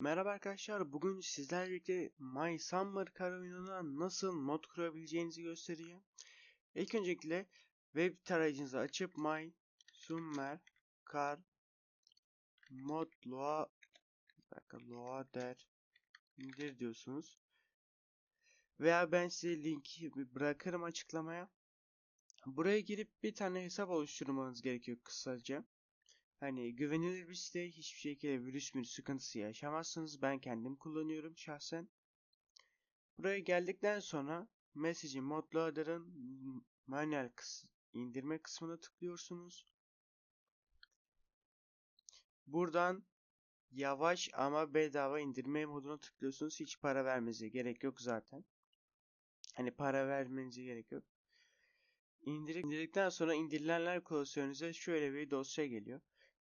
Merhaba arkadaşlar, bugün sizlerle My Summer oyununa nasıl mod kurabileceğinizi göstereceğim. İlk öncelikle web tarayıcınızı açıp My Summer Car mod loa dakika, loader indir diyorsunuz. Veya ben size linki bırakırım açıklamaya. Buraya girip bir tane hesap oluşturmanız gerekiyor kısaca. Hani güvenilir bir site hiçbir şekilde virüs mü sıkıntısı yaşamazsınız. Ben kendim kullanıyorum şahsen. Buraya geldikten sonra Message Modloader'ın manuel kıs indirme kısmına tıklıyorsunuz. Buradan yavaş ama bedava indirme moduna tıklıyorsunuz. Hiç para vermenize gerek yok zaten. Hani para vermenize gerek yok. İndirdikten sonra indirilenler klasörünüze şöyle bir dosya geliyor.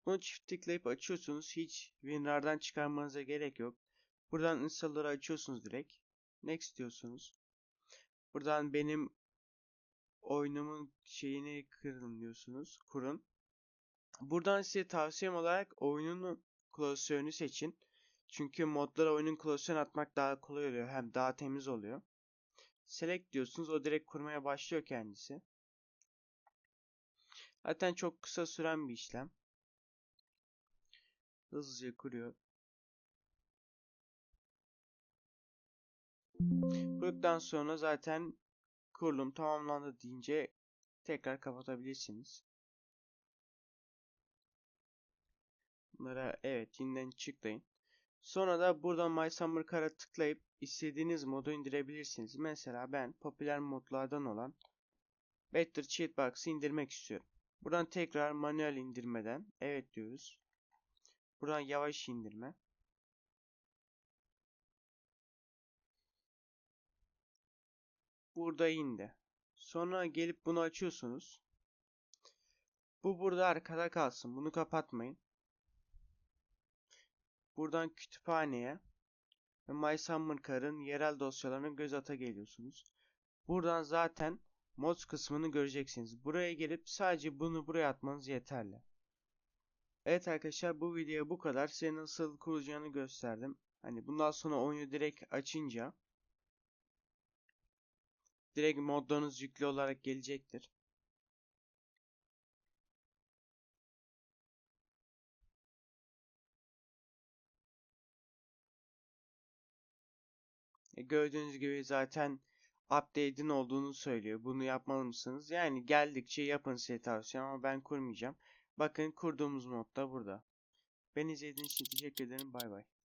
Bunu çift tıklayıp açıyorsunuz. Hiç WinRAR'dan çıkarmanıza gerek yok. Buradan installer'ı açıyorsunuz direkt. Next diyorsunuz. Buradan benim oyunumun şeyini kırın diyorsunuz. Kurun. Buradan size tavsiyem olarak oyunun klasörünü seçin. Çünkü modlara oyunun klasörünü atmak daha kolay oluyor. Hem daha temiz oluyor. Select diyorsunuz. O direkt kurmaya başlıyor kendisi. Zaten çok kısa süren bir işlem. Hızlıca kuruyor. Kurduktan sonra zaten kurulum tamamlandı deyince tekrar kapatabilirsiniz. Bunlara evet yeniden çıklayın. Sonra da buradan My Summer Car'a tıklayıp istediğiniz modu indirebilirsiniz. Mesela ben popüler modlardan olan Better Cheatbox'ı indirmek istiyorum. Buradan tekrar manuel indirmeden evet diyoruz. Buradan yavaş indirme. Burada indi. Sonra gelip bunu açıyorsunuz. Bu burada arkada kalsın. Bunu kapatmayın. Buradan kütüphaneye ve My Summer Car'ın yerel dosyalarına göz ata geliyorsunuz. Buradan zaten mods kısmını göreceksiniz. Buraya gelip sadece bunu buraya atmanız yeterli. Evet arkadaşlar bu video bu kadar. Size nasıl kurulacağını gösterdim. Hani bundan sonra oyunu direkt açınca direkt modlarınız yüklü olarak gelecektir. E, gördüğünüz gibi zaten update'in olduğunu söylüyor. Bunu yapmalı mısınız? Yani geldikçe yapın size tavsiye ama ben kurmayacağım. Bakın kurduğumuz mod da burada. Beni izlediğiniz için teşekkür ederim. Bay bay.